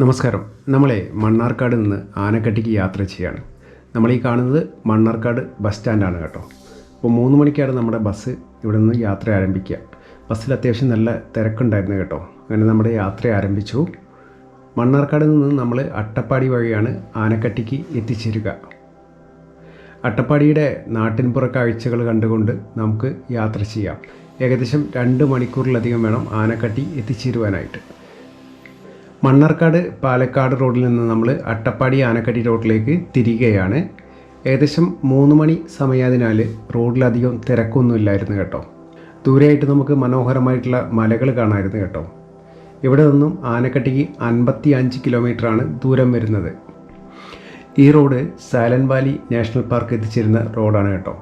നമസ്കാരം. നമ്മളെ മണ്ണാർക്കാട് നിന്ന് ആനക്കട്ടിക്ക് യാത്ര ചെയ്യാണ്. നമ്മൾ ഈ കാണുന്നത് മണ്ണാർക്കാട് ബസ് സ്റ്റാൻഡാണ് കേട്ടോ. അപ്പോൾ മൂന്ന് മണിക്കാണ് നമ്മുടെ ബസ് ഇവിടെ നിന്ന് യാത്ര ആരംഭിക്കുക. ബസ്സിൽ അത്യാവശ്യം നല്ല തിരക്കുണ്ടായിരുന്നു കേട്ടോ. അങ്ങനെ നമ്മുടെ യാത്ര ആരംഭിച്ചു. മണ്ണാർക്കാട് നിന്ന് നമ്മൾ അട്ടപ്പാടി വഴിയാണ് ആനക്കട്ടിക്ക് എത്തിച്ചേരുക. അട്ടപ്പാടിയുടെ നാട്ടിൻപുറ കാഴ്ചകൾ കണ്ടുകൊണ്ട് നമുക്ക് യാത്ര ചെയ്യാം. ഏകദേശം രണ്ട് മണിക്കൂറിലധികം വേണം ആനക്കട്ടി എത്തിച്ചേരുവാനായിട്ട്. മണ്ണാർക്കാട് പാലക്കാട് റോഡിൽ നിന്ന് നമ്മൾ അട്ടപ്പാടി ആനക്കടി റോഡിലേക്ക് തിരികെയാണ്. ഏകദേശം മൂന്ന് മണി സമയത്തിനാൽ റോഡിലധികം തിരക്കൊന്നുമില്ലായിരുന്നു കേട്ടോ. ദൂരെയായിട്ട് നമുക്ക് മനോഹരമായിട്ടുള്ള മലകൾ കാണാമായിരുന്നു കേട്ടോ. ഇവിടെ നിന്നും ആനക്കട്ടിക്ക് അൻപത്തി അഞ്ച് കിലോമീറ്ററാണ് ദൂരം വരുന്നത്. ഈ road silent valley national park എത്തിച്ചേരുന്ന റോഡാണ് കേട്ടോ.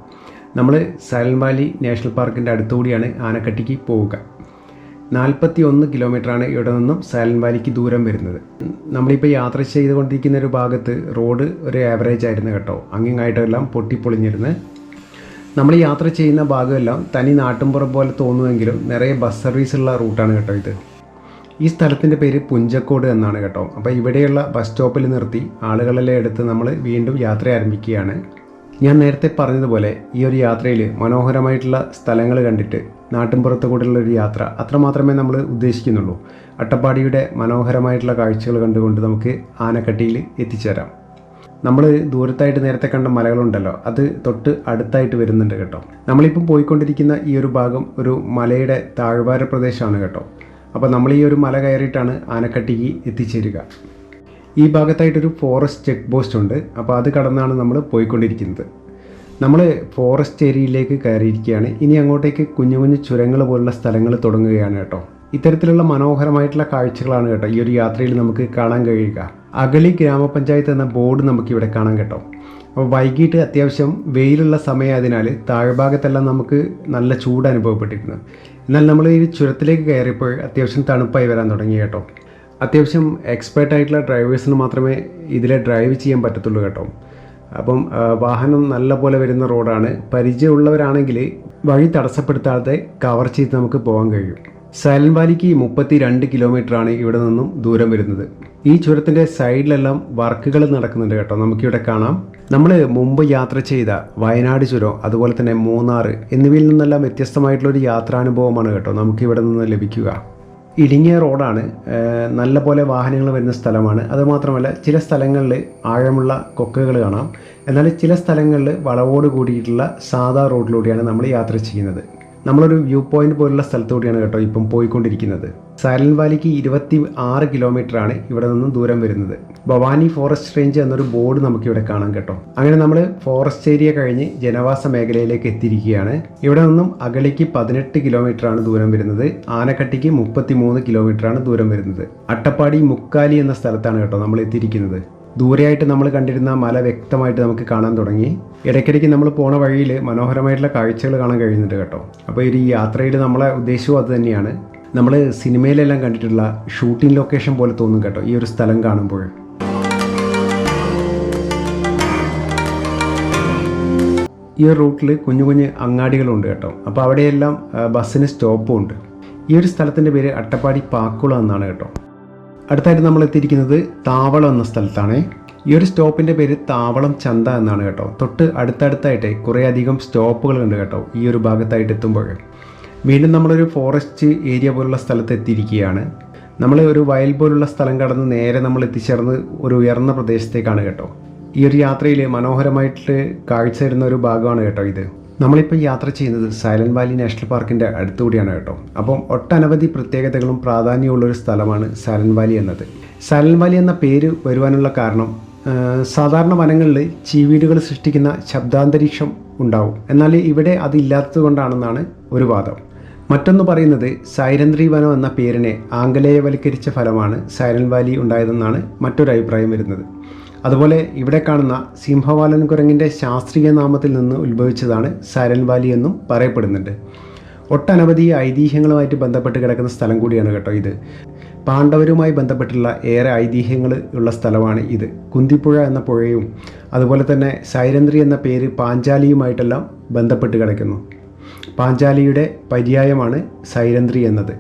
നമ്മൾ സൈലന്റ് വാലി നാഷണൽ പാർക്കിന്റെ അടുത്തുകൂടിയാണ് ആനക്കട്ടിക്ക് പോവുക. നാൽപ്പത്തി ഒന്ന് കിലോമീറ്ററാണ് ഇവിടെ നിന്നും സൈലന്റ് വാലിക്ക് ദൂരം വരുന്നത്. നമ്മളിപ്പോൾ യാത്ര ചെയ്തുകൊണ്ടിരിക്കുന്ന ഒരു ഭാഗത്ത് റോഡ് ഒരു ആവറേജ് ആയിരുന്നു കേട്ടോ. അങ്ങിങ്ങായിട്ടെല്ലാം പൊട്ടിപ്പൊളിഞ്ഞിരുന്ന്. നമ്മൾ യാത്ര ചെയ്യുന്ന ഭാഗമെല്ലാം തനി നാട്ടുംപുറം പോലെ തോന്നുമെങ്കിലും നിറയെ ബസ് സർവീസ് ഉള്ള റൂട്ടാണ് കേട്ടോ ഇത്. ഈ സ്ഥലത്തിന്റെ പേര് പുഞ്ചക്കോട് എന്നാണ് കേട്ടോ. അപ്പോൾ ഇവിടെയുള്ള ബസ് സ്റ്റോപ്പിൽ നിർത്തി ആളുകളെല്ലാം എടുത്ത് നമ്മൾ വീണ്ടും യാത്ര ആരംഭിക്കുകയാണ്. ഞാൻ നേരത്തെ പറഞ്ഞതുപോലെ ഈ ഒരു യാത്രയിൽ മനോഹരമായിട്ടുള്ള സ്ഥലങ്ങൾ കണ്ടിട്ട് നാട്ടിൻപുറത്ത് കൂടെയുള്ള ഒരു യാത്ര. അത്രമാത്രമേ നമ്മൾ ഉദ്ദേശിക്കുന്നുള്ളൂ. അട്ടപ്പാടിയുടെ മനോഹരമായിട്ടുള്ള കാഴ്ചകൾ കണ്ടുകൊണ്ട് നമുക്ക് ആനക്കട്ടിയിൽ എത്തിച്ചേരാം. നമ്മൾ ദൂരത്തായിട്ട് നേരത്തെ കണ്ട മലകളുണ്ടല്ലോ അത് തൊട്ട് അടുത്തായിട്ട് വരുന്നുണ്ട് കേട്ടോ. നമ്മളിപ്പം പോയിക്കൊണ്ടിരിക്കുന്ന ഈ ഒരു ഭാഗം ഒരു മലയുടെ താഴ്വാര പ്രദേശമാണ് കേട്ടോ. അപ്പോൾ നമ്മൾ ഈ ഒരു മല കയറിയിട്ടാണ് ആനക്കട്ടിക്ക് എത്തിച്ചേരുക. ഈ ഭാഗത്തായിട്ടൊരു ഫോറസ്റ്റ് ചെക്ക് പോസ്റ്റ് ഉണ്ട്. അപ്പോൾ അത് കടന്നാണ് നമ്മൾ പോയിക്കൊണ്ടിരിക്കുന്നത്. നമ്മൾ ഫോറസ്റ്റ് ഏരിയയിലേക്ക് കയറിയിരിക്കുകയാണ്. ഇനി അങ്ങോട്ടേക്ക് കുഞ്ഞു കുഞ്ഞു ചുരങ്ങൾ പോലുള്ള സ്ഥലങ്ങൾ തുടങ്ങുകയാണ് കേട്ടോ. ഇത്തരത്തിലുള്ള മനോഹരമായിട്ടുള്ള കാഴ്ചകളാണ് കേട്ടോ ഈ ഒരു യാത്രയിൽ നമുക്ക് കാണാൻ കഴിയുക. അഗളി ഗ്രാമപഞ്ചായത്ത് എന്ന ബോർഡ് നമുക്കിവിടെ കാണാൻ കേട്ടോ. അപ്പോൾ വൈകിട്ട് അത്യാവശ്യം വെയിലുള്ള സമയമായതിനാൽ താഴ്ഭാഗത്തെല്ലാം നമുക്ക് നല്ല ചൂട് അനുഭവപ്പെട്ടിരുന്നു. എന്നാൽ നമ്മൾ ഈ ചുരത്തിലേക്ക് കയറിയപ്പോൾ അത്യാവശ്യം തണുപ്പായി വരാൻ തുടങ്ങി കേട്ടോ. അത്യാവശ്യം എക്സ്പേർട്ട് ആയിട്ടുള്ള ഡ്രൈവേഴ്സിന് മാത്രമേ ഇതിലെ ഡ്രൈവ് ചെയ്യാൻ പറ്റത്തുള്ളൂ കേട്ടോ. അപ്പം വാഹനം നല്ല പോലെ വരുന്ന റോഡാണ്. പരിചയമുള്ളവരാണെങ്കിൽ വഴി തടസ്സപ്പെടുത്താതെ കവർ ചെയ്ത് നമുക്ക് പോകാൻ കഴിയും. സൈലന്റ് വാലിക്ക് മുപ്പത്തി രണ്ട് കിലോമീറ്ററാണ് ഇവിടെ നിന്നും ദൂരം വരുന്നത്. ഈ ചുരത്തിന്റെ സൈഡിലെല്ലാം വർക്കുകൾ നടക്കുന്നുണ്ട് കേട്ടോ. നമുക്കിവിടെ കാണാം. നമ്മൾ മുമ്പ് യാത്ര ചെയ്ത വയനാട് ചുരം അതുപോലെ തന്നെ മൂന്നാറ് എന്നിവയിൽ നിന്നെല്ലാം വ്യത്യസ്തമായിട്ടുള്ളൊരു യാത്രാനുഭവമാണ് കേട്ടോ. നമുക്കിവിടെ നിന്ന് ലഭിക്കുക. ഇടുങ്ങിയ റോഡാണ്. നല്ല പോലെ വാഹനങ്ങൾ വരുന്ന സ്ഥലമാണ്. അതുമാത്രമല്ല ചില സ്ഥലങ്ങളിൽ ആഴമുള്ള കൊക്കകൾ കാണാം. എന്നാൽ ചില സ്ഥലങ്ങളിൽ വളവോട് കൂടിയിട്ടുള്ള സാധാ റോഡിലൂടെയാണ് നമ്മൾ യാത്ര ചെയ്യുന്നത്. നമ്മളൊരു വ്യൂ പോയിന്റ് പോലുള്ള സ്ഥലത്തൂടെയാണ് കേട്ടോ ഇപ്പം പോയിക്കൊണ്ടിരിക്കുന്നത്. സൈലന്റ് വാലിക്ക് ഇരുപത്തി ആറ് കിലോമീറ്റർ ആണ് ഇവിടെ നിന്നും ദൂരം വരുന്നത്. ഭവാനി ഫോറസ്റ്റ് റേഞ്ച് എന്നൊരു ബോർഡ് നമുക്ക് ഇവിടെ കാണാം കേട്ടോ. അങ്ങനെ നമ്മൾ ഫോറസ്റ്റ് ഏരിയ കഴിഞ്ഞ് ജനവാസ മേഖലയിലേക്ക് എത്തിയിരിക്കുകയാണ്. ഇവിടെ നിന്നും അഗളിക്ക് പതിനെട്ട് കിലോമീറ്റർ ആണ് ദൂരം വരുന്നത്. ആനക്കട്ടിക്ക് മുപ്പത്തി മൂന്ന് കിലോമീറ്റർ ആണ് ദൂരം വരുന്നത്. അട്ടപ്പാടി മുക്കാലി എന്ന സ്ഥലത്താണ് കേട്ടോ നമ്മൾ എത്തിയിരിക്കുന്നത്. ദൂരെയായിട്ട് നമ്മൾ കണ്ടിരുന്ന മല വ്യക്തമായിട്ട് നമുക്ക് കാണാൻ തുടങ്ങി. ഇടയ്ക്കിടയ്ക്ക് നമ്മൾ പോണ വഴിയിൽ മനോഹരമായിട്ടുള്ള കാഴ്ചകൾ കാണാൻ കഴിയുന്നുണ്ട് കേട്ടോ. അപ്പോൾ ഈ യാത്രയിൽ നമ്മളെ ഉദ്ദേശവും അത് തന്നെയാണ്. നമ്മൾ സിനിമയിലെല്ലാം കണ്ടിട്ടുള്ള ഷൂട്ടിംഗ് ലൊക്കേഷൻ പോലെ തോന്നും കേട്ടോ ഈ ഒരു സ്ഥലം കാണുമ്പോൾ. ഈ ഒരു റൂട്ടിൽ കുഞ്ഞു കുഞ്ഞ് അങ്ങാടികളുണ്ട് കേട്ടോ. അപ്പോൾ അവിടെയെല്ലാം ബസ്സിന് സ്റ്റോപ്പും ഉണ്ട്. ഈ ഒരു സ്ഥലത്തിന്റെ പേര് അട്ടപ്പാടി പാക്കുള എന്നാണ് കേട്ടോ. അടുത്തായിട്ട് നമ്മൾ എത്തിയിരിക്കുന്നത് താവളം എന്ന സ്ഥലത്താണ്. ഈ ഒരു സ്റ്റോപ്പിന്റെ പേര് താവളം ചന്ത എന്നാണ് കേട്ടോ. തൊട്ട് അടുത്തടുത്തായിട്ട് കുറേ അധികം സ്റ്റോപ്പുകൾ ഉണ്ട് കേട്ടോ ഈ ഒരു ഭാഗത്തായിട്ട് എത്തുമ്പോൾ. വീണ്ടും നമ്മളൊരു ഫോറസ്റ്റ് ഏരിയ പോലുള്ള സ്ഥലത്ത് എത്തിയിരിക്കുകയാണ്. നമ്മൾ ഒരു വയൽ പോലുള്ള സ്ഥലം കടന്ന് നേരെ നമ്മൾ എത്തിച്ചേർന്ന് ഒരു ഉയർന്ന പ്രദേശത്തേക്കാണ് കേട്ടോ. ഈ ഒരു യാത്രയിൽ മനോഹരമായിട്ട് കാഴ്ച തരുന്ന ഒരു ഭാഗമാണ് കേട്ടോ ഇത്. നമ്മളിപ്പോൾ യാത്ര ചെയ്യുന്നത് സൈലന്റ് വാലി നാഷണൽ പാർക്കിന്റെ അടുത്തുകൂടിയാണ് കേട്ടോ. അപ്പം ഒട്ടനവധി പ്രത്യേകതകളും പ്രാധാന്യമുള്ള ഒരു സ്ഥലമാണ് സൈലന്റ് വാലി എന്നത്. സൈലന്റ് വാലി എന്ന പേര് വരുവാനുള്ള കാരണം സാധാരണ വനങ്ങളിൽ ചീവീടുകൾ സൃഷ്ടിക്കുന്ന ശബ്ദാന്തരീക്ഷം ഉണ്ടാവും. എന്നാൽ ഇവിടെ അതില്ലാത്തത് കൊണ്ടാണെന്നാണ് ഒരു വാദം. മറ്റൊന്ന് പറയുന്നത് സൈരന്ത്രി വനം എന്ന പേരിനെ ആംഗലേയവൽക്കരിച്ച ഫലമാണ് സൈലന്റ് വാലി ഉണ്ടായതെന്നാണ് മറ്റൊരു അഭിപ്രായം വരുന്നത്. അതുപോലെ ഇവിടെ കാണുന്ന സിംഹവാലൻ കുരങ്ങിന്റെ ശാസ്ത്രീയ നാമത്തിൽ നിന്ന് ഉത്ഭവിച്ചതാണ് സരൻവാലി വാലി എന്നും പറയപ്പെടുന്നുണ്ട്. ഒട്ടനവധി ഐതിഹ്യങ്ങളുമായിട്ട് ബന്ധപ്പെട്ട് കിടക്കുന്ന സ്ഥലം കൂടിയാണ് കേട്ടോ ഇത്. പാണ്ഡവരുമായി ബന്ധപ്പെട്ടുള്ള ഏറെ ഐതിഹ്യങ്ങൾ ഉള്ള സ്ഥലമാണ് ഇത്. കുന്തിപ്പുഴ എന്ന പുഴയും അതുപോലെ തന്നെ സൈരന്ദ്രി എന്ന പേര് പാഞ്ചാലിയുമായിട്ടെല്ലാം ബന്ധപ്പെട്ട് കിടക്കുന്നു. പാഞ്ചാലിയുടെ പര്യായമാണ് സൈരന്ദ്രി എന്നത്.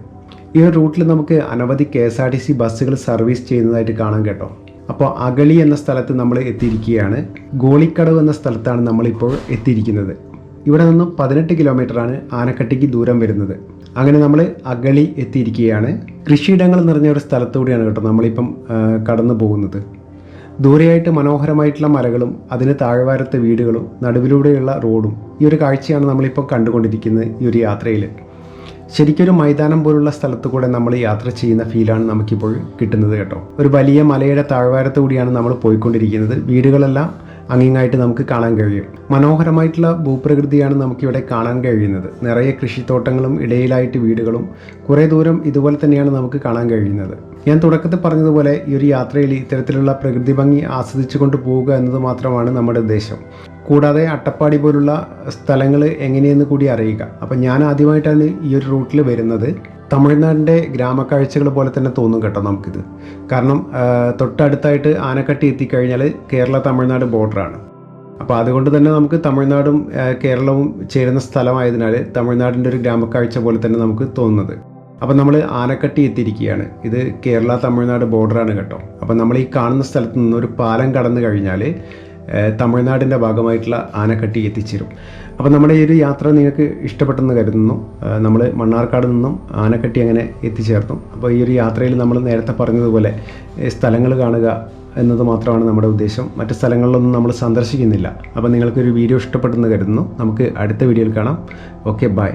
ഈ റൂട്ടിൽ നമുക്ക് അനവധി K S R T C ബസ്സുകൾ സർവീസ് ചെയ്യുന്നതായിട്ട് കാണാൻ കേട്ടോ. അപ്പോൾ അഗളി എന്ന സ്ഥലത്ത് നമ്മൾ എത്തിയിരിക്കുകയാണ്. ഗോളിക്കടവ് എന്ന സ്ഥലത്താണ് നമ്മളിപ്പോൾ എത്തിയിരിക്കുന്നത്. ഇവിടെ നിന്നും പതിനെട്ട് കിലോമീറ്ററാണ് ആനക്കട്ടിക്ക് ദൂരം വരുന്നത്. അങ്ങനെ നമ്മൾ അഗളി എത്തിയിരിക്കുകയാണ്. കൃഷിയിടങ്ങൾ നിറഞ്ഞ ഒരു സ്ഥലത്തൂടെയാണ് കേട്ടോ നമ്മളിപ്പം കടന്നു പോകുന്നത്. ദൂരെയായിട്ട് മനോഹരമായിട്ടുള്ള മലകളും അതിന് താഴ്വാരത്തെ വീടുകളും നടുവിലൂടെയുള്ള റോഡും ഈ ഒരു കാഴ്ചയാണ് നമ്മളിപ്പോൾ കണ്ടുകൊണ്ടിരിക്കുന്നത് ഈ ഒരു യാത്രയിൽ. ശരിക്കൊരു മൈതാനം പോലുള്ള സ്ഥലത്ത് കൂടെ നമ്മൾ യാത്ര ചെയ്യുന്ന ഫീലാണ് നമുക്കിപ്പോൾ കിട്ടുന്നത് കേട്ടോ. ഒരു വലിയ മലയുടെ താഴ്വാരത്തു കൂടിയാണ് നമ്മൾ പോയിക്കൊണ്ടിരിക്കുന്നത്. വീടുകളെല്ലാം അങ്ങിങ്ങായിട്ട് നമുക്ക് കാണാൻ കഴിയും. മനോഹരമായിട്ടുള്ള ഭൂപ്രകൃതിയാണ് നമുക്കിവിടെ കാണാൻ കഴിയുന്നത്. നിറയെ കൃഷിത്തോട്ടങ്ങളും ഇടയിലായിട്ട് വീടുകളും കുറേ ദൂരം ഇതുപോലെ തന്നെയാണ് നമുക്ക് കാണാൻ കഴിയുന്നത്. ഞാൻ തുടക്കത്തിൽ പറഞ്ഞതുപോലെ ഈ ഒരു യാത്രയിൽ ഇത്തരത്തിലുള്ള പ്രകൃതി ഭംഗി ആസ്വദിച്ചു കൊണ്ട് പോവുക എന്നത് മാത്രമാണ് നമ്മുടെ ഉദ്ദേശം. കൂടാതെ അട്ടപ്പാടി പോലുള്ള സ്ഥലങ്ങൾ എങ്ങനെയെന്ന് കൂടി അറിയുക. അപ്പം ഞാൻ ആദ്യമായിട്ടാണ് ഈ ഒരു റൂട്ടിൽ വരുന്നത്. തമിഴ്നാടിന്റെ ഗ്രാമക്കാഴ്ചകൾ പോലെ തന്നെ തോന്നും കേട്ടോ നമുക്കിത്. കാരണം തൊട്ടടുത്തായിട്ട് ആനക്കട്ടി എത്തിക്കഴിഞ്ഞാൽ കേരള തമിഴ്നാട് ബോർഡറാണ്. അപ്പോൾ അതുകൊണ്ട് തന്നെ നമുക്ക് തമിഴ്നാടും കേരളവും ചേരുന്ന സ്ഥലമായതിനാൽ തമിഴ്നാടിന്റെ ഒരു ഗ്രാമക്കാഴ്ച പോലെ തന്നെ നമുക്ക് തോന്നുന്നത്. അപ്പം നമ്മൾ ആനക്കട്ടി എത്തിയിരിക്കുകയാണ്. ഇത് കേരള തമിഴ്നാട് ബോർഡറാണ് കേട്ടോ. അപ്പം നമ്മൾ ഈ കാണുന്ന സ്ഥലത്ത് നിന്ന് ഒരു പാലം കടന്നു കഴിഞ്ഞാൽ തമിഴ്നാടിന്റെ ഭാഗമായിട്ടുള്ള ആനക്കട്ടി എത്തിച്ചേരും. അപ്പോൾ നമ്മുടെ ഈ ഒരു യാത്ര നിങ്ങൾക്ക് ഇഷ്ടപ്പെട്ടെന്ന് കരുതുന്നു. നമ്മൾ മണ്ണാർക്കാട് നിന്നും ആനക്കട്ടി അങ്ങനെ എത്തിച്ചേർന്നു. അപ്പോൾ ഈ ഒരു യാത്രയിൽ നമ്മൾ നേരത്തെ പറഞ്ഞതുപോലെ സ്ഥലങ്ങൾ കാണുക എന്നത് മാത്രമാണ് നമ്മുടെ ഉദ്ദേശം. മറ്റ് സ്ഥലങ്ങളിലൊന്നും നമ്മൾ സന്ദർശിക്കുന്നില്ല. അപ്പോൾ നിങ്ങൾക്കൊരു വീഡിയോ ഇഷ്ടപ്പെട്ടെന്ന് കരുതുന്നു. നമുക്ക് അടുത്ത വീഡിയോയിൽ കാണാം. Okay bye.